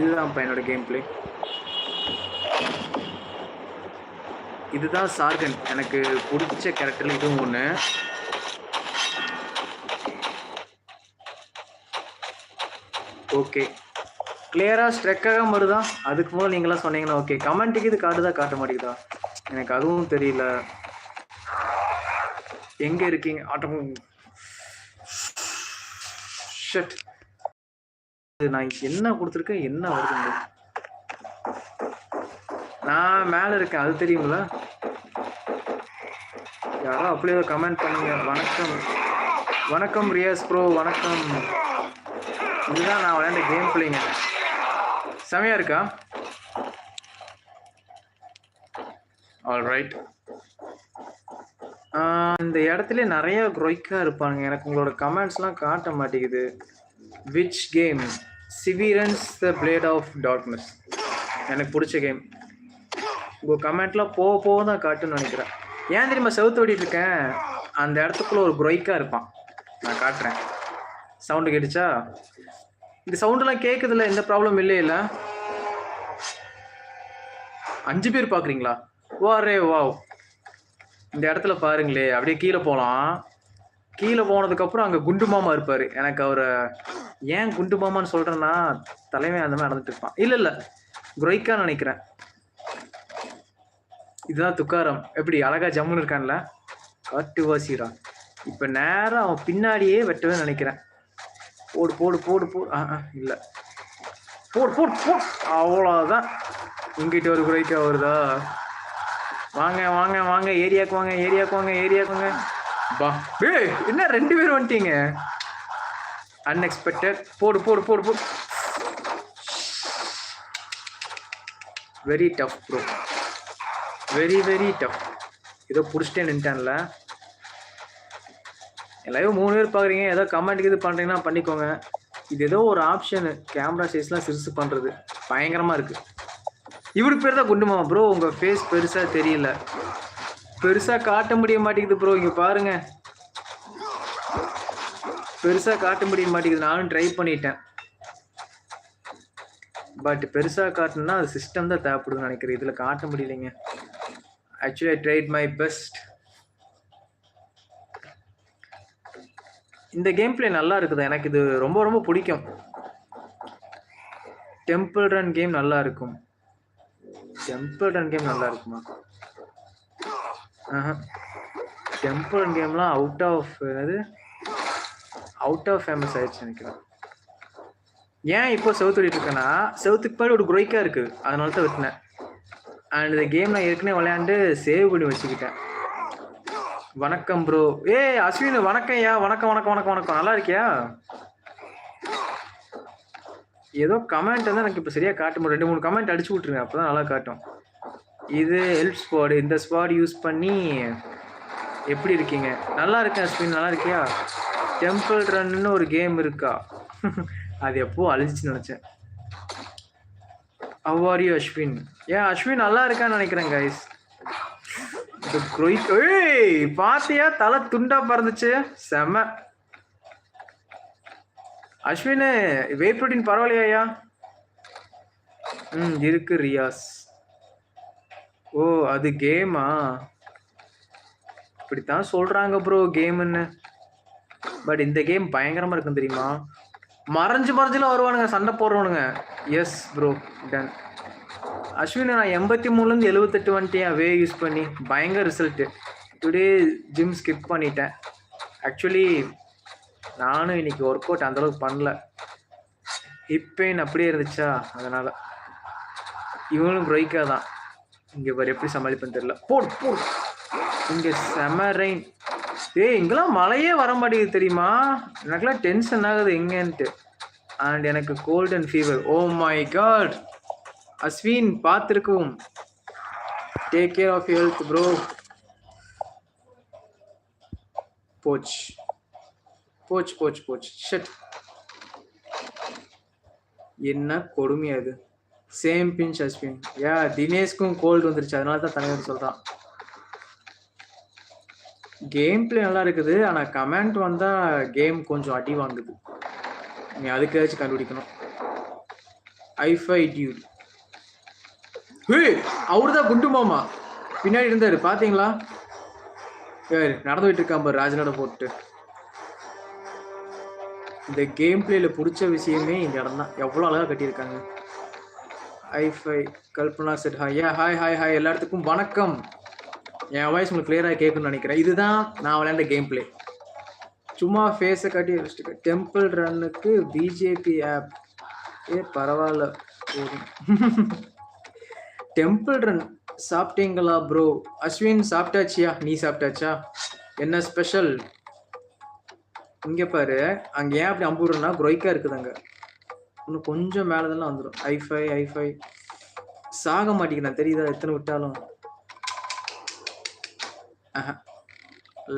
இதுதான் என்னோட game play இதுதான் சார்கன். எனக்கு பிடிச்ச கேரக்டர் இதுவும் ஒன்று ஓகே கிளியராக ஸ்ட்ரெக்காக மறுதான் அதுக்கு முதல்ல நீங்களாம் சொன்னீங்கன்னா ஓகே கமெண்ட்டுக்கு இது காட்டுதா? காட்ட மாட்டேங்குதா? எனக்கு அதுவும் தெரியல. எங்கே இருக்கீங்க? ஆட்டம். ஷட் நான் என்ன கொடுத்துருக்கேன் என்ன வருதுங்க நான் மேல இருக்கேன் அது தெரியுங்களா யாரோ அப்படியே கமெண்ட் பண்ணுங்க. வணக்கம். வணக்கம் ரியாஸ் ப்ரோ வணக்கம். இதுதான் நான் விளையாண்ட கேம் பிள்ளைங்க. செமையா இருக்கா? ஆல் ரைட் இந்த இடத்துல நிறைய குரோய்க்கா இருப்பாங்க எனக்கு உங்களோட கமெண்ட்ஸ்லாம் காட்ட மாட்டேங்குது. Which game சிவிரன்ஸ் the plate of darkness எனக்கு பிடிச்ச கேம் உங்கள் கமெண்ட்லாம் போக போக தான் காட்டுன்னு நினைக்கிறேன். ஏன் தெரியுமா செவுத்து ஓடிட்டு இருக்கேன்? அந்த இடத்துக்குள்ள ஒரு குரோய்க்காக இருப்பான். நான் காட்டுறேன். சவுண்டு கேட்டுச்சா? இந்த சவுண்டெல்லாம் கேட்குதுல எந்த ப்ராப்ளம் இல்லையில அஞ்சு பேர் பார்க்குறீங்களா வாரே வாவ். இந்த இடத்துல பாருங்களே அப்படியே கீழே போகலாம் கீழே போனதுக்கப்புறம் அங்கே குண்டு மாமா இருப்பார். எனக்கு அவரை ஏன் குண்டு மாமான்னு சொல்கிறேன்னா தலைமை அந்த மாதிரி நடந்துட்டு இருப்பான். இல்லை இல்லை. குரைக்கா நினைக்கிறேன். இதுதான் துக்காரம். எப்படி அழகா ஜம்முன்னு இருக்கான்ல? காட்டு காட்டுவாசிரா இப்போ நேரம் அவன் பின்னாடியே வெட்டவே நினைக்கிறேன். போடு போடு போடு போடு. ஆ ஆ இல்லை. போடு போடு போடு. அவ்வளோதான் இங்கிட்ட ஒரு குறைக்கா வருதா? வாங்க வாங்க வாங்க. ஏரியாக்கு வாங்க ஏரியாக்கு வாங்க ஏரியாக்கு வாங்க. பா. ஏய் என்ன ரெண்டு பேர் வந்துட்டீங்க? அன்எக்ஸ்பெக்டட் போடு போடு போடு போடு. Very tough bro very very tough ஏதோ பிடிச்சிட்டே நின்ட்டான்ல எல்லாரும் மூணு பேர் பார்க்குறீங்க ஏதோ கமெண்ட் இது பண்ணுறீங்கன்னா பண்ணிக்கோங்க. இது ஏதோ ஒரு ஆப்ஷனு கேமரா சைஸ்லாம் சிறுசு பண்ணுறது பயங்கரமாக இருக்குது இவரு பேர் தான் குண்டுமா ப்ரோ உங்கள் ஃபேஸ் பெருசாக தெரியல. பெருசாக காட்ட முடிய மாட்டேங்குது ப்ரோ இங்கே பாருங்கள் பெருசாக காட்ட முடிய மாட்டேங்குது. நானும் ட்ரை பண்ணிட்டேன். பட் பெருசாக காட்டணும்னா அது சிஸ்டம் தான் தேவைப்படுதுன்னு நினைக்கிறேன். இதில் காட்ட முடியலைங்க. Actually I tried my best இந்த கேம் பிளே நல்லா இருக்குது? எனக்கு இது ரொம்ப ரொம்ப பிடிக்கும். டெம்பிள் ரன் கேம் நல்லா இருக்கும். டெம்பிள் ரன் கேம் நல்லா இருக்குமா? டெம்பிள் ரன் கேம்லாம் அவுட் ஆஃப் என்னது? அவுட் ஆஃப் ஃபேமஸ் ஆயிடுச்சு நினைக்கிறேன். ஏன் இப்போ செவுத்துடிட்டு இருக்கேன்னா செவுத்துக்கு பாடு ஒரு குரோய்க்கா இருக்குது அதனால தான் வெட்டினேன். அண்ட் இந்த கேம் நான் ஏற்கனவே விளையாண்டு சேவ் பண்ணி வச்சுக்கிட்டேன். வணக்கம் ப்ரோ ஏய் அஸ்வின் வணக்கம் ஐயா. வணக்கம் வணக்கம் வணக்கம் வணக்கம். நல்லா இருக்கியா? ஏதோ கமெண்ட் வந்து எனக்கு இப்போ சரியாக காட்ட முடியும் ரெண்டு மூணு கமெண்ட் அடிச்சு விட்ருங்க அப்போ தான் நல்லா காட்டும். இது ஹெல்ப் ஸ்பாடு இந்த ஸ்பாட் யூஸ் பண்ணி எப்படி இருக்கீங்க? நல்லா இருக்கேன் அஸ்வின். நல்லா இருக்கியா? டெம்பிள் ரன்னு ஒரு கேம் இருக்கா? அது எப்போ அழிஞ்சிச்சு நினச்சேன். அவ்வாரியோ அஸ்வின் ஏன் அஸ்வின் நல்லா இருக்கான்னு நினைக்கிறேன் கைஸ் ஏய் பாத்தியா? தலை துண்டா பறந்துச்சு. செம. அஸ்வின் வே ப்ரோட்டீன் பரவாயில்லையா ம் இருக்கு ரியாஸ் ஓ அது கேமா இப்படித்தான் சொல்றாங்க ப்ரோ கேம்னு பட் இந்த கேம் பயங்கரமா இருக்கும் தெரியுமா? மறைஞ்சு மறைஞ்சுலாம் வருவானுங்க சண்டை போடுறவனுங்க. எஸ் ப்ரோ டன் அஸ்வின் நான் எண்பத்தி மூணுலேருந்து எழுபத்தெட்டு வந்துட்டேன் வே யூஸ் பண்ணி பயங்கர ரிசல்ட்டு டுடே ஜிம் ஸ்கிப் பண்ணிட்டேன். ஆக்சுவலி நானும் இன்னைக்கு ஒர்க் அவுட் அந்தளவுக்கு பண்ணல. ஹிப் அப்படியே இருந்துச்சா? அதனால். இவனும் ப்ரைக்காக தான். இங்கே எப்படி சமாளிப்பேன்னு தெரியல. Boat boat. இங்கே செம ரெயின் ஏய் இங்கெல்லாம் மழையே வர மாட்டேங்குது தெரியுமா? எனக்குலாம் டென்ஷன் ஆகுது எங்கேன்ட்டு. அண்ட் எனக்கு cold and fever oh my god Ashwin பார்த்துருக்கவும். Take care of health bro போச் போச் போச் போச் ஷட் என்ன கொடுமையாது சேம் பிஞ்ச் அஸ்வின். ஏன் தினேஷ்க்கும் கோல்டு வந்துருச்சு. அதனால தான் தலைவர் சொல்கிறான் கேம் பிளே நல்லா இருக்குது ஆனால் கமெண்ட் வந்தால் கேம் கொஞ்சம் அடி வாங்குது. நீ அதுக்காச்சும் கண்டுபிடிக்கணும். ஐஃபை டியூட் ஹே அவரு தான் குண்டு மாமா? பின்னாடி இருந்தாரு பாத்தீங்களா? ஏய் நடந்து போயிட்டு இருக்கான் பாரு ராஜநாட போட்டு. இந்த கேம் பிளேல பிடிச்ச விஷயமே இந்த இடம் தான் எவ்வளோ அழகாக கட்டியிருக்காங்க. ஐஃபை Kalpana set hi ya hi hi hi எல்லாத்துக்கும் வணக்கம். என் வாய்ஸ் உங்களுக்கு கிளியராக கேட்கும்னு நினைக்கிறேன். இதுதான் நான் விளையாண்ட கேம் பிளே சும்மா ஃபேஸை காட்டி வச்சுட்டு டெம்பிள் ரன்னுக்கு பிஜேபி ஆப் ஏ பரவாயில்ல. போதும் டெம்பிள் ரன் சாப்பிட்டீங்களா ப்ரோ அஸ்வின் சாப்பிட்டாச்சியா? நீ சாப்பிட்டாச்சா? என்ன ஸ்பெஷல் இங்கே பாரு. அங்கே ஏன் அப்படி அம்புடுறா குரோய்க்கா இருக்குது அங்கே இன்னும் கொஞ்சம் மேலதெல்லாம் வந்துடும் ஐஃபை ஐஃபை சாக மாட்டேங்கிறேன். தெரியுதா? எத்தனை விட்டாலும்.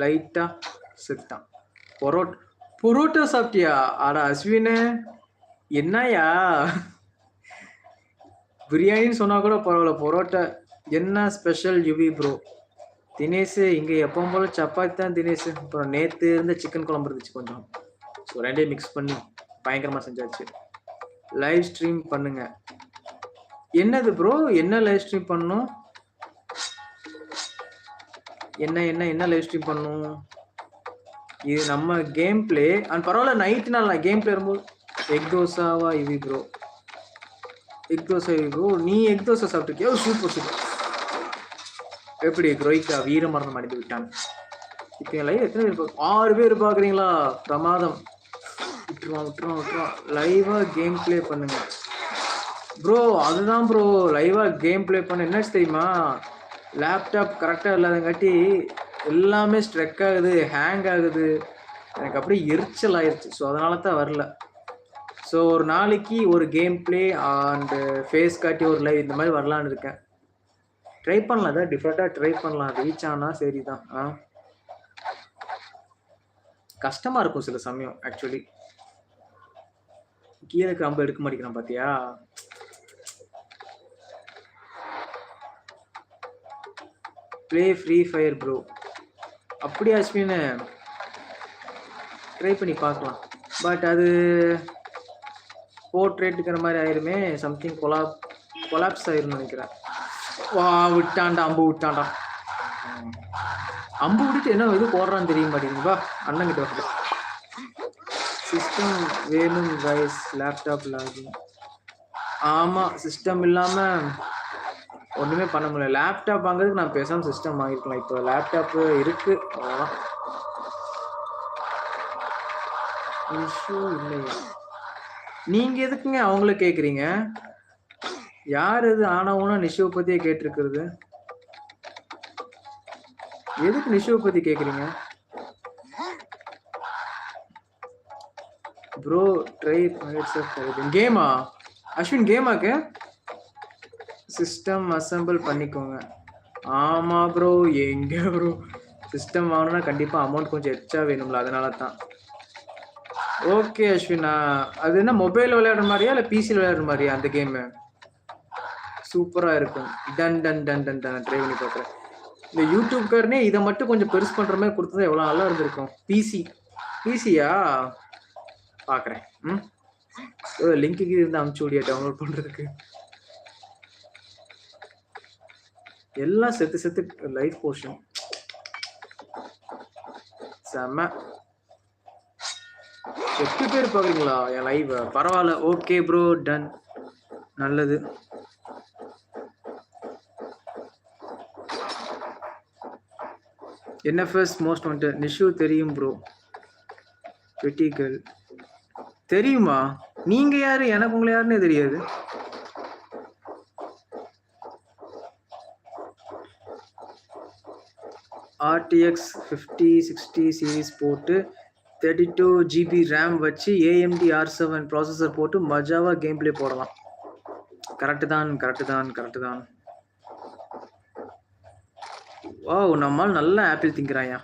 லைட்டா செத்தான் பொரோட் பொரோட்டா சாப்பிட்டியா? ஆடா அஸ்வினு. என்னயா பிரியாணின்னு சொன்னா கூட பரவாயில்ல. பொரோட்டா. என்ன ஸ்பெஷல் யுவி ப்ரோ தினேஷ் இங்கே எப்பவும் போல சப்பாத்தி தான் தினேஷ். அப்புறம் நேற்று இருந்த சிக்கன் குழம்பு இருந்துச்சு கொஞ்சம். ஸோ ரெண்டையும் மிக்ஸ் பண்ணி பயங்கரமாக செஞ்சாச்சு. லைவ் ஸ்ட்ரீம் பண்ணுங்க. என்னது ப்ரோ என்ன லைவ் ஸ்ட்ரீம் பண்ணணும்? என்ன என்ன என்ன லைவ் ஸ்ட்ரீம் பண்ணும்? இது நம்ம கேம் பிளே அண்ட் பரவாயில்ல நைட்டு நான் கேம் பிளே வரும்போது எக் தோசாவா இது ப்ரோ எக் தோசை ப்ரோ நீ எக் தோசை சாப்பிட்டுருக்கியா? சூப்பர் சூப்பர் எப்படி குரோய்க்கா வீர மரணம் அடைந்து விட்டான்? இப்போ என் லைவ் எத்தனை பேர் ஆறு பேர் பார்க்குறீங்களா பிரமாதம். விட்டுருவான் விட்டுருவான் விட்டுருவான். லைவாக கேம் ப்ளே பண்ணுங்க. ப்ரோ அதுதான் ப்ரோ லைவாக கேம் ப்ளே பண்ண என்னாச்சு தெரியுமா? லேப்டாப் கரெக்டாக இல்லாதங்காட்டி எல்லாமே ஸ்ட்ரெக் ஆகுது ஹேங் ஆகுது. எனக்கு அப்படியே எரிச்சல் ஆயிடுச்சு ஸோ அதனால தான் வரல. ஸோ ஒரு நாளைக்கு ஒரு கேம் ப்ளே அண்டு ஃபேஸ் காட்டி ஒரு லைவ் இந்த மாதிரி வரலான்னு இருக்கேன். ட்ரை பண்ணலாம். அதான் டிஃப்ரெண்ட்டாக ட்ரை பண்ணலாம். ரீச் ஆனால் சரி தான் ஆ? கஷ்டமாக இருக்கும் சில சமயம் ஆக்சுவலி கீழே ரொம்ப எடுக்க மாட்டேங்கிறான் பார்த்தியா ப்ளே ஃப்ரீ ஃபயர் ப்ரோ அப்படியே அஸ்வின். ட்ரை பண்ணி பார்க்கலாம். பட் அது போர்ட்ரேட்டுக்கிற மாதிரி ஆயிருமே சம்திங் கொலாப் கொலாப்ஸ் ஆயிருன்னு நினைக்கிறேன். வா விட்டான்டா அம்பு விட்டான்டா. அம்பு விட்டுட்டு என்ன இது போடுறான்னு தெரிய மாட்டேங்குது. வா அண்ணன் கிட்ட வந்து சிஸ்டம் வேணும் கைஸ் லேப்டாப் லாகிங் ஆமாம் சிஸ்டம் இல்லாமல் ஒன்றுமே பண்ண முடியல. லேப்டாப் வாங்குறதுக்கு நான் பேசாமல் சிஸ்டம் வாங்கியிருக்கலாம் இப்போ லேப்டாப்பு இருக்குது அவ்வளோதான் இஷ்யூ இல்லையா எதுக்குங்க அவங்கள கேட்குறீங்க யார் இது ஆனவனா நிஷுவை பற்றியே கேட்டிருக்கிறது? எதுக்கு நிஷுவை பற்றி கேட்குறீங்க ப்ரோ ட்ரை கேமா அஸ்வின் கேமாக்கு சிஸ்டம் அசெம்பிள் பண்ணிக்கோங்க. ஆமா ப்ரோ எங்க ப்ரோ சிஸ்டம் வாங்கணும்னா கண்டிப்பா அமௌண்ட் கொஞ்சம் எச்சா வேணும்ல அதனால தான் ஓகே அஸ்வினா. அது என்ன மொபைல் விளையாடுற மாதிரியா இல்லை பிசியில் விளையாடுற மாதிரியா அந்த கேமு சூப்பராக இருக்கும். டன் டன் டன் டன் டன் ட்ரை பண்ணி பார்க்குறேன் இந்த யூடியூப்காரனே இதை மட்டும் கொஞ்சம் பெருசு பண்ணுற மாதிரி கொடுத்தது எவ்வளோ நல்லா இருந்திருக்கும். பிசி பிசியா பார்க்குறேன் ம்? லிங்க்கு இருந்து அமுச்சு விடியா டவுன்லோட் பண்ணுறதுக்கு எல்லாம் செத்து செத்து லைஃப் போர்ஷன் செம்ம எட்டு பேர் பாக்குறீங்களா? என் லைவ் பரவாயில்ல. ஓகே ப்ரோ டன் நல்லது. என்எஃப்எஸ் மோஸ்ட் வந்துட்டு நிஷு தெரியும் ப்ரோ பெட்டிகள் தெரியுமா? நீங்க யாரு? எனக்கு உங்களை யாருன்னே தெரியாது. ஆர்டிஎக்ஸ் ஃபிஃப்டி சிக்ஸ்டி சீரீஸ் போட்டு தேர்ட்டி டூ ஜிபி ரேம் வச்சு ஏஎம்டி ஆர் செவன் ப்ராசஸர் போட்டு மஜாவாக கேம் பிளே போடலாம். கரெக்டு தான் கரெக்டு தான் கரெக்டு தான். ஓ நம்மால் நல்ல ஆப்பிள் திங்கிறாயா?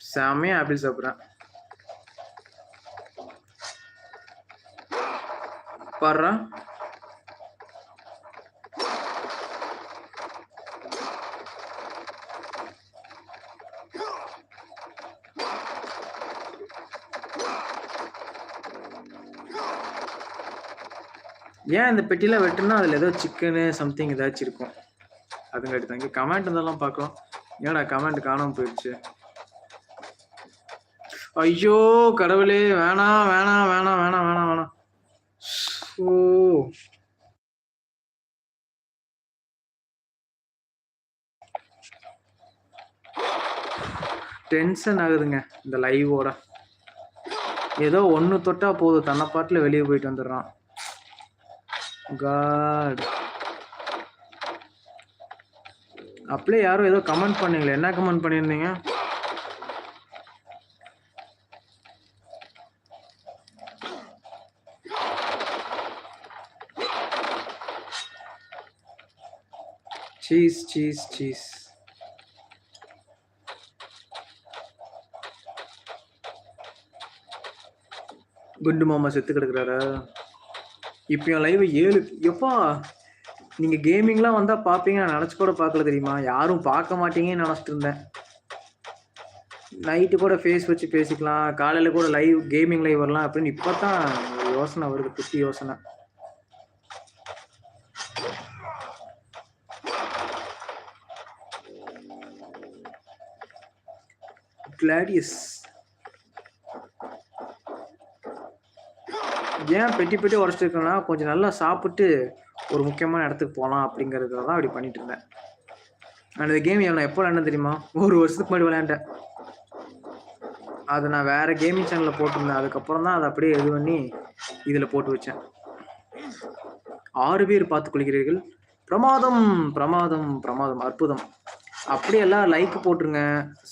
செம்மையாக ஆப்பிள் சாப்பிட்றேன். பாடுறா ஏன் இந்த பெட்டியில் வெட்டுனா அதில் ஏதோ சிக்கனு சம்திங் ஏதாச்சும் இருக்கும். அதுங்காட்டி தான் கமெண்ட் இருந்தாலும் பார்க்கலாம். ஏடா கமெண்ட் காணாமல் போயிடுச்சு. ஐயோ கடவுளே வேணாம் வேணாம் வேணாம் வேணாம் வேணாம் வேணாம் ஓ. டென்ஷன் ஆகுதுங்க இந்த லைவோட ஏதோ ஒன்று தொட்டா போதும். தன்னை பாட்டில் வெளியே போயிட்டு வந்துடுறான். காட் அப்படியே யாரும் ஏதோ கமெண்ட் பண்ணீங்களே என்ன கமெண்ட் பண்ணியிருந்தீங்க? சீஸ் சீஸ் சீஸ் குண்டு மாமா செத்து கிடக்குறாரா? இப்போ என் லைவ் ஏழு எப்பா? நீங்கள் கேமிங்லாம் வந்தால் பார்ப்பீங்க நான் நினச்சி கூட பார்க்கல தெரியுமா? யாரும் பார்க்க மாட்டீங்கன்னு நினச்சிட்டு இருந்தேன். நைட்டு கூட ஃபேஸ் வச்சு பேசிக்கலாம் காலையில் கூட லைவ் கேமிங் லைவ் வரலாம் அப்படின்னு இப்போ தான் யோசனை வருது குட்டி யோசனை. கிளாடியஸ். ஏன் பெட்டி பெட்டி உடச்சிட்டு இருக்கேன்னா கொஞ்சம் நல்லா சாப்பிட்டு ஒரு முக்கியமான இடத்துக்கு போகலாம் அப்படிங்கிறதுல தான் அப்படி பண்ணிட்டு இருந்தேன். நான் இந்த கேம் நான் எப்போ விளையாண்டேன் தெரியுமா? ஒரு வருஷத்துக்கு முன்னாடி விளையாண்டேன். அதை நான் வேறு கேமிங் சேனலில் போட்டிருந்தேன். அதுக்கப்புறம் தான் அதை அப்படியே இது பண்ணி இதில் போட்டு வச்சேன். ஆறு பேர் பார்த்து கொள்கிறீர்கள். பிரமாதம் பிரமாதம் பிரமாதம் அற்புதம். அப்படியே எல்லாம் லைக் போட்டுருங்க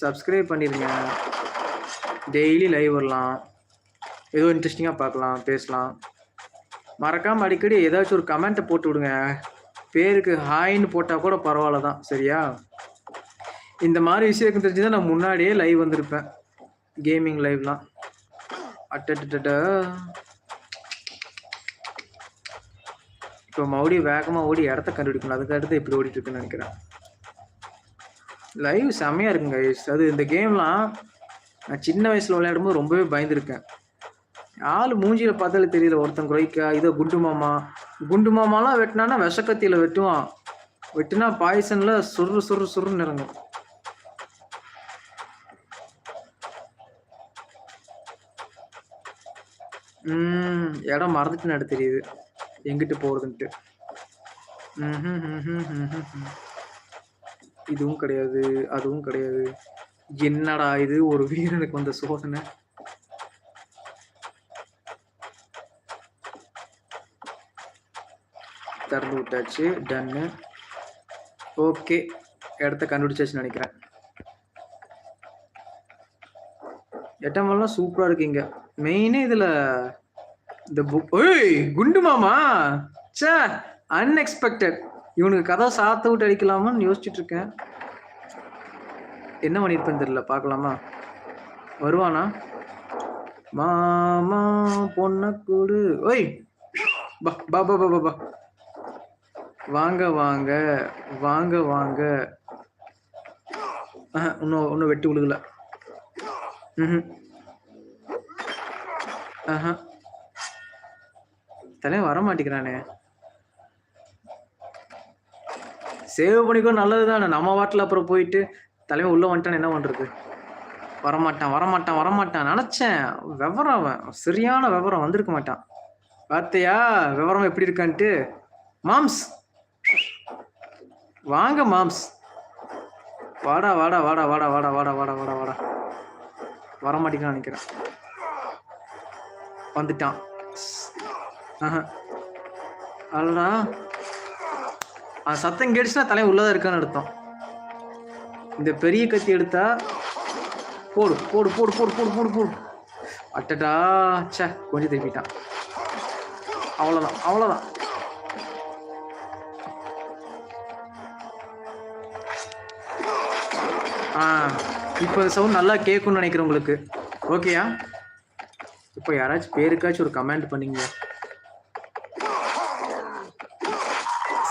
சப்ஸ்கிரைப் பண்ணிடுங்க டெய்லி லைவ் வரலாம். ஏதோ இன்ட்ரெஸ்டிங்காக பார்க்கலாம் பேசலாம். மறக்காமல் அடிக்கடி ஏதாச்சும் ஒரு கமெண்ட்டை போட்டு விடுங்க. பேருக்கு ஹாய்ன்னு போட்டால் கூட பரவாயில்ல தான் சரியா? இந்த மாதிரி விஷயம் தெரிஞ்சு தான் நான் முன்னாடியே லைவ் வந்திருப்பேன். கேமிங் லைவ்லாம் அட்டட்ட இப்போ மறுபடியும் வேகமாக ஓடி இடத்த கண்டுபிடிக்கணும். அதுக்கு அடுத்து இப்படி ஓடிட்டு இருக்குன்னு நினைக்கிறேன். லைவ் செம்மையாக இருக்குங்க அது இந்த கேம்லாம் நான் சின்ன வயசில் விளையாடும்போது ரொம்பவே பயந்துருக்கேன். ஆள் மூஞ்சியில பார்த்தாலே தெரியல ஒருத்தன் குறைக்கா இதோ குண்டு மாமா. குண்டு மாமாலாம் வெட்டினானா விஷக்கத்தியில வெட்டுவான். வெட்டினா பாய்சன்ல சுரு சுரு சுருன்னு இறங்கும். ம் இடம் மறந்துட்டு நட தெரியுது. எங்கிட்டு போறதுன்ட்டு. இதுவும் கிடையாது அதுவும் கிடையாது. என்னடா இது ஒரு வீரனுக்கு வந்த சோதனை. திறந்து விட்டாச்சு. டன்னு ஓகே இடத்த கண்டுபிடிச்சாச்சுன்னு நினைக்கிறேன். எட்டமெல்லாம் சூப்பராக இருக்குங்க மெயினே இதில் இந்த புக் ஓய் குண்டு மாமா. ச்சே அன்எக்ஸ்பெக்டட் இவனுக்கு கதை சாத்த விட்டு அடிக்கலாமான்னு யோசிச்சுட்டு இருக்கேன். என்ன பண்ணியிருப்பேன்னு தெரியல பார்க்கலாமா? வருவானா? மாமா பொண்ணை கூடு. ஓய் பா பா பா பா பா பா. வாங்க வாங்க வாங்க வாங்க. இன்னும் இன்னும் வெட்டி விழுகல ம் ஆஹா. தலைவன் வர மாட்டேங்கிறானே. சேவ் பண்ணிக்கோ நல்லது தானே நம்ம வாட்டில் அப்புறம் போயிட்டு தலைவன் உள்ள வந்துட்டான் என்ன பண்றது? வரமாட்டான் வரமாட்டான் வரமாட்டான். நினச்சேன். விவரம் அவன். சரியான விவரம் வந்திருக்க மாட்டான். பார்த்தியா விவரம் எப்படி இருக்கான்ட்டு? மாம்ஸ். வாங்க மாம்ஸ். வாடா வாடா வாடா வாடா வாடா வாடா வாடா வாடா வாடா. வரமாட்டேங்கன்னு நினைக்கிறேன். வந்துட்டான். ஆஹா. அடடா. சத்தம் கேட்டுச்சுன்னா தலை உள்ளதாக இருக்கான்னு அர்த்தம். இந்த பெரிய கத்தி எடுத்தா போடு போடு போடு போடு போடு போடு போடு. அட்டடா சே கொஞ்சம் திருப்பிட்டான். அவ்வளோதான் அவ்வளோதான் ஆ இப்போ சவுண்ட் நல்லா கேட்கும்னு நினைக்கிறேன் உங்களுக்கு ஓகேயா இப்போ யாராச்சும் பேருக்காச்சும் ஒரு கமெண்ட் பண்ணீங்க.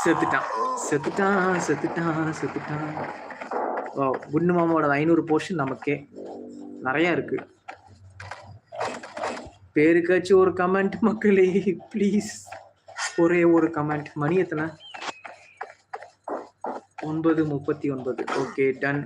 செத்துட்டான். செத்துட்டான் செத்துட்டான் செத்துட்டான். ஓ குண்டு மாமாவோட ஐநூறு போர்ஷன் நமக்கே. நிறையா இருக்கு. பேருக்காச்சும் ஒரு கமெண்ட் மக்களே ப்ளீஸ் ஒரே ஒரு கமெண்ட் மணி எத்தனை? ஒன்பது முப்பத்தி ஒன்பது. ஓகே டன்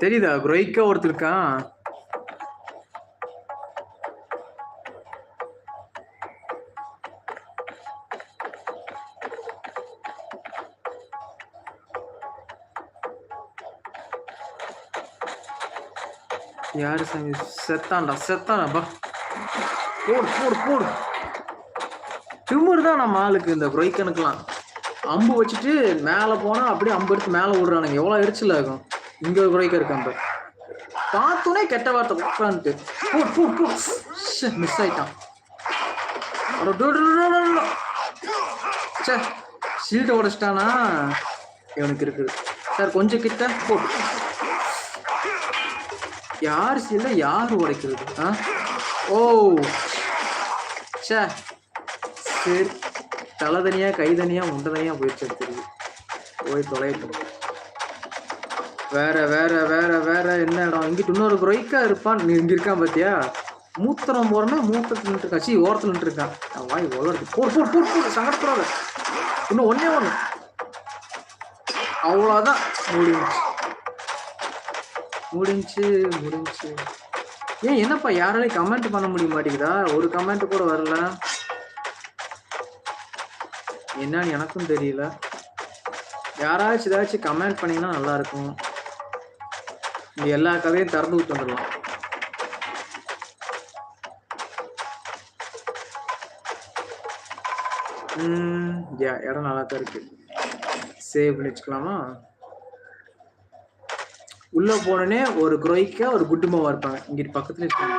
தெரியுதா குரோய்க்கா ஒருத்தருக்கான் யாரு சாமி? செத்தான்டா செத்தானா பா. போடு போடு போடு. திமிரு தான் நம்ம ஆளுக்கு இந்த குரோய்க்கனுக்குலாம் அம்பு வச்சுட்டு மேலே போனால் அப்படியே அம்பு எடுத்து மேலே விடுறானுங்க எவ்வளோ எரிச்சல் ஆகும் இங்கே குறைக்க குரோய்க்க இருக்கான் பாரு. பார்த்தோன்னே கெட்ட வார்த்தை உட்காந்துட்டு மிஸ் ஆயிட்டான். அட டோ, ச்சே உடச்சிட்டானா? இவனுக்கு இருக்குது. சார் கொஞ்சம் கிட்ட போட்டு யார் சீல்ட யார் உடைக்கிறது ஆ? ஓ ச்சே. சரி. தலை தனியாக கை தனியாக முண்டை தனியாக போயிடுச்சு தெரியுது. போய் தொலைட்டோம் வேற வேற வேற வேற என்ன இடம் இங்கிட்டு இன்னொரு குரோய்க்கா இருப்பான். நீ இங்க இருக்கான் பாத்தியா? மூத்திரம் போறமே மூத்தத்துல நின்று கட்சி ஓரத்துல நின்று இருக்கான் அவன் வாய் உலர்த்து போர் போர் போர் போர் சங்கடப்படாத. இன்னும் ஒன்னே ஒண்ணு. அவ்வளோதான் முடிஞ்சு முடிஞ்சு முடிஞ்சு ஏன் என்னப்பா யாராலையும் கமெண்ட் பண்ண முடிய மாட்டேங்குதா? ஒரு கமெண்ட் கூட வரல. என்னன்னு எனக்கும் தெரியல. யாராச்சும் ஏதாச்சும் கமெண்ட் பண்ணிங்கன்னா நல்லாயிருக்கும் இந்த எல்லா கதையும் திறந்து விட்டு வந்துடலாம் இடம் நல்லா தான் இருக்கு. சேவ் பண்ணி வச்சுக்கலாமா? உள்ள போனோடனே ஒரு குரோய்க்கா ஒரு குட்டுமாவா இருப்பாங்க. இங்கிட்டு பக்கத்துல இருப்பாங்க